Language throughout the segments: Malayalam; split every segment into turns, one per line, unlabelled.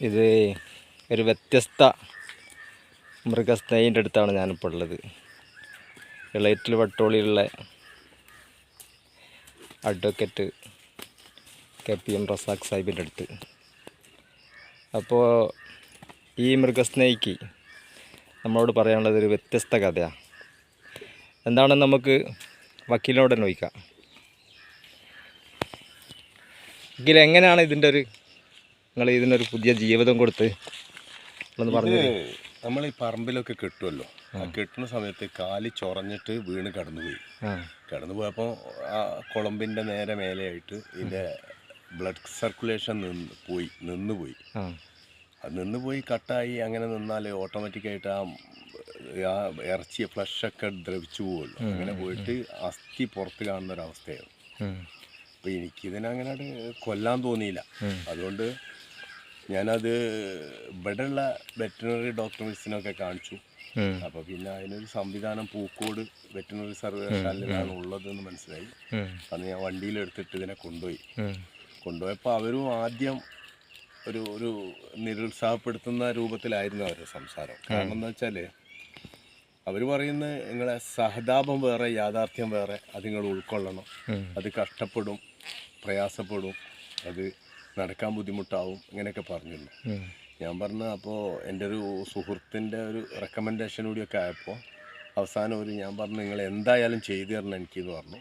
ഇത് ഒരു വ്യത്യസ്ത മൃഗസ്നേഹിന്റെ അടുത്താണ് ഞാനിപ്പോൾ ഉള്ളത്. ഇളയറ്റിൽ വട്ടോളിയുള്ള advocate K P M Razak സാഹിബിന്റെ അടുത്ത്. അപ്പോൾ ഈ മൃഗസ്നേഹിക്ക് നമ്മളോട് പറയാനുള്ളത് ഒരു വ്യത്യസ്ത കഥയാണ്. എന്താണെന്ന് നമുക്ക് വക്കീലിനോട് തന്നെ വക്കീൽ എങ്ങനെയാണ് ഇതിന്റെ ഒരു നിങ്ങൾ ഇതിനൊരു പുതിയ ജീവിതം കൊടുത്ത് പറഞ്ഞു
നമ്മൾ ഈ പറമ്പിലൊക്കെ കെട്ടുമല്ലോ ആ കെട്ടുന്ന സമയത്ത് കാൽ ചൊറഞ്ഞിട്ട് വീണ് കടന്നുപോയി. കടന്നു പോയപ്പോൾ ആ കുളമ്പിന്റെ നേരെ മേലെയായിട്ട് ഇതിന്റെ ബ്ലഡ് സർക്കുലേഷൻ നിന്ന് പോയി നിന്നുപോയി. അത് നിന്നുപോയി കട്ടായി അങ്ങനെ നിന്നാൽ ഓട്ടോമാറ്റിക്കായിട്ട് ആ ആ ഇറച്ചി ഫ്ലഷൊക്കെ ദ്രവിച്ചു പോകുമല്ലോ അങ്ങനെ പോയിട്ട് അസ്ഥി പുറത്ത് കാണുന്ന ഒരു അവസ്ഥയാണ്
ഉം.
അപ്പോൾ എനിക്കിതിനങ്ങനെ കൊല്ലാൻ തോന്നിയില്ല. അതുകൊണ്ട് ഞാനത് ഇവിടെയുള്ള വെറ്റിനറി ഡോക്ടേഴ്സിനൊക്കെ കാണിച്ചു.
അപ്പൊ
അപ്പോൾ പിന്നെ അതിനൊരു സംവിധാനം പൂക്കോട് വെറ്റിനറി സർവകലാശാലയിലാണ് ഉള്ളതെന്ന് മനസ്സിലായി. അന്ന് ഞാൻ വണ്ടിയിലെടുത്തിട്ട് ഇതിനെ കൊണ്ടുപോയി. കൊണ്ടുപോയപ്പോൾ അവരും ആദ്യം ഒരു ഒരു നിരുത്സാഹപ്പെടുത്തുന്ന രൂപത്തിലായിരുന്നു അവരുടെ സംസാരം. കാരണം എന്താ വെച്ചാൽ അവർ പറയുന്നത് നിങ്ങളെ സഹതാപം വേറെ യാഥാർത്ഥ്യം വേറെ അത് നിങ്ങൾ ഉൾക്കൊള്ളണം. അത് കഷ്ടപ്പെടും പ്രയാസപ്പെടും അത് നടക്കാൻ ബുദ്ധിമുട്ടാവും ഇങ്ങനെയൊക്കെ പറഞ്ഞിരുന്നു. ഞാൻ പറഞ്ഞ അപ്പോൾ എന്റെ ഒരു സുഹൃത്തിന്റെ ഒരു റെക്കമെൻഡേഷൻ കൂടിയൊക്കെ ആയപ്പോൾ അവസാനം ഒരു ഞാൻ പറഞ്ഞു നിങ്ങൾ എന്തായാലും ചെയ്തു തരണം എനിക്കെന്ന് പറഞ്ഞു.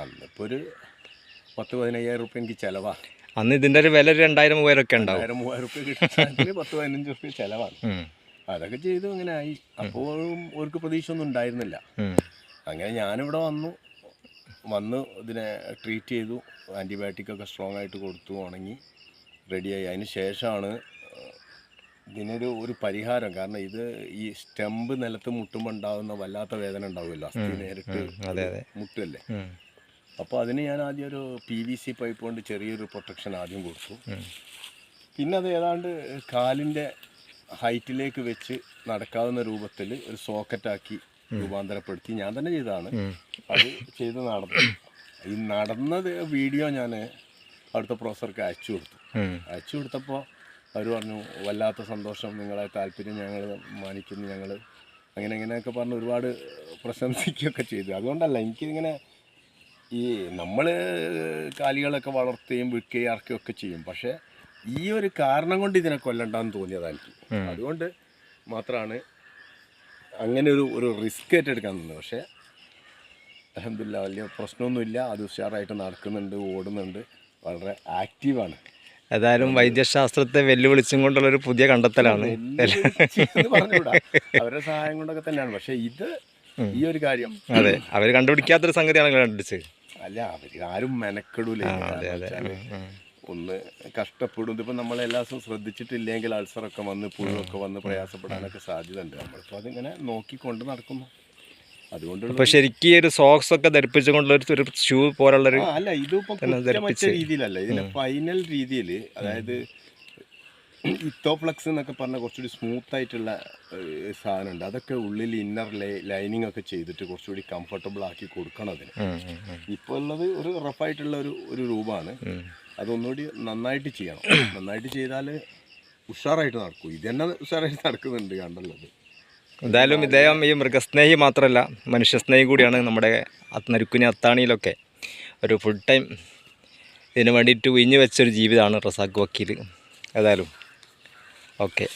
അന്നിപ്പോൾ ഒരു പത്ത് പതിനയ്യായിരം റുപ്യ എനിക്ക് ചിലവാ.
അന്ന് ഇതിന്റെ ഒരു വില രണ്ടായിരം മൂവായിരം ഒക്കെ ഉണ്ടാവും.
രണ്ടായിരം മൂവായിരം റുപ്യ കിട്ടുന്ന പത്ത് പതിനഞ്ച് റുപ്യ ചിലവാണ്. അതൊക്കെ ചെയ്തു അങ്ങനെ ആയി അപ്പോഴും ഒരു പ്രതീക്ഷ ഒന്നും ഉണ്ടായിരുന്നില്ല. അങ്ങനെ ഞാനിവിടെ വന്നു. വന്ന് ഇതിനെ ട്രീറ്റ് ചെയ്തു. ആന്റിബയോട്ടിക് ഒക്കെ സ്ട്രോങ് ആയിട്ട് കൊടുത്തു ഉണങ്ങി റെഡിയായി അതിന് ശേഷമാണ് ഇതിനൊരു ഒരു പരിഹാരം. കാരണം ഇത് ഈ സ്റ്റെമ്പ് നിലത്ത് മുട്ടുമ്പോൾ ഉണ്ടാകുന്ന വല്ലാത്ത വേദന ഉണ്ടാവുമല്ലോ. അസ്ഥി നേരിട്ട്
അതെ അതെ.
മുട്ടല്ലേ? അപ്പോൾ അതിന് ഞാൻ ആദ്യം ഒരു പി വി സി പൈപ്പ് കൊണ്ട് ചെറിയൊരു പ്രൊട്ടക്ഷൻ ആദ്യം കൊടുത്തു. പിന്നെ അത് ഏതാണ്ട് കാലിന്റെ ഹൈറ്റിലേക്ക് വെച്ച് നടക്കാവുന്ന രൂപത്തിൽ ഒരു സോക്കറ്റാക്കി രൂപാന്തരപ്പെടുത്തി ഞാൻ തന്നെ ചെയ്തതാണ്. അത് ചെയ്ത് നടന്നു. ഈ നടന്നത് വീഡിയോ ഞാൻ അടുത്ത പ്രൊഫസർക്ക് അയച്ചു കൊടുത്തു. അയച്ചു കൊടുത്തപ്പോൾ അവർ പറഞ്ഞു വല്ലാത്ത സന്തോഷം നിങ്ങളെ താല്പര്യം ഞങ്ങൾ മാനിക്കുന്നു ഞങ്ങൾ അങ്ങനെ ഇങ്ങനെയൊക്കെ പറഞ്ഞ് ഒരുപാട് പ്രശംസിക്കുകയൊക്കെ ചെയ്തു. അതുകൊണ്ടല്ല എനിക്കിങ്ങനെ ഈ നമ്മൾ കാലികളൊക്കെ വളർത്തുകയും വിൽക്കുകയും ഇറക്കുകയൊക്കെ ചെയ്യും. പക്ഷേ ഈ ഒരു കാരണം കൊണ്ട് ഇതിനെ കൊല്ലണ്ടെന്ന് തോന്നിയതാണ് എനിക്ക്. അതുകൊണ്ട് മാത്രമാണ് അങ്ങനെ ഒരു ഒരു റിസ്ക് ഏറ്റെടുക്കാൻ നിന്നത് പക്ഷേ അലഹമില്ല വലിയ പ്രശ്നമൊന്നുമില്ല. അത് ഉഷാറായിട്ട് നടക്കുന്നുണ്ട് ഓടുന്നുണ്ട്. വളരെ ആക്റ്റീവാണ്.
ഏതായാലും വൈദ്യശാസ്ത്രത്തെ വെല്ലുവിളിച്ചും കൊണ്ടുള്ള ഒരു പുതിയ കണ്ടെത്തലാണ്.
അവരുടെ സഹായം കൊണ്ടൊക്കെ തന്നെയാണ്. പക്ഷെ ഇത് ഈ ഒരു കാര്യം
അതെ. അവർ കണ്ടുപിടിക്കാത്തൊരു സംഗതിയാണ് കണ്ടുപിടിച്ചത്
അല്ല അവർ ആരും മെനക്കെടൂല. ഒന്ന് കഷ്ടപ്പെടും ഇപ്പം നമ്മൾ എല്ലാ ദിവസവും ശ്രദ്ധിച്ചിട്ടില്ലെങ്കിൽ അൾസറൊക്കെ വന്ന് പുഴുവൊക്കെ വന്ന് പ്രയാസപ്പെടാനൊക്കെ സാധ്യത ഉണ്ട് നമ്മളിപ്പോൾ അതിങ്ങനെ നോക്കിക്കൊണ്ട് നടക്കുന്നു. അതുകൊണ്ടുള്ള
ഇപ്പൊ ശരിക്കും ഈ ഒരു സോക്സ് ഒക്കെ ധരിപ്പിച്ചുകൊണ്ടുള്ള ഒരു- ഒരു ഷൂ പോലുള്ളൊരു
ആ, അല്ല ഇതിപ്പോ
തന്നെ
കുറ്റമറ്റ
ധരിപ്പിച്ച്.
രീതിയിലല്ല. ഇതിന്റെ ഫൈനൽ രീതിയിൽ അതായത് ഇത്തോപ്ലക്സ് എന്നൊക്കെ പറഞ്ഞ കുറച്ചുകൂടി സ്മൂത്ത് ആയിട്ടുള്ള ഏഹ്, സാധനം ഉണ്ട് അതൊക്കെ ഉള്ളിൽ ഇന്നർ ലൈനിങ് ഒക്കെ ചെയ്തിട്ട് കുറച്ചുകൂടി കംഫർട്ടബിൾ ആക്കി കൊടുക്കണം അതിന്.
ഉം, ഉം, ഉം.
ഇപ്പോൾ ഉള്ളത് ഒരു റഫായിട്ടുള്ള ഒരു ഒരു രൂപമാണ്. അതൊന്നുകൂടി നന്നായിട്ട് ചെയ്യണം. നന്നായിട്ട് ചെയ്താൽ ഉഷാറായിട്ട് നടക്കും. ഇത് തന്നെ ഉഷാറായിട്ട് നടക്കുന്നുണ്ട് കണ്ടല്ലോ.
എന്തായാലും ഇദ്ദേഹം ഈ മൃഗസ്നേഹി മാത്രമല്ല മനുഷ്യസ്നേഹി കൂടിയാണ് നമ്മുടെ നരുക്കുനി അത്താണിയിലൊക്കെ ഒരു ഫുൾ ടൈം ഇതിന് വേണ്ടിയിട്ട് ഉയിഞ്ഞു വെച്ചൊരു ജീവിതമാണ് റസാഖ് വക്കീൽ ഏതായാലും ഓക്കെ.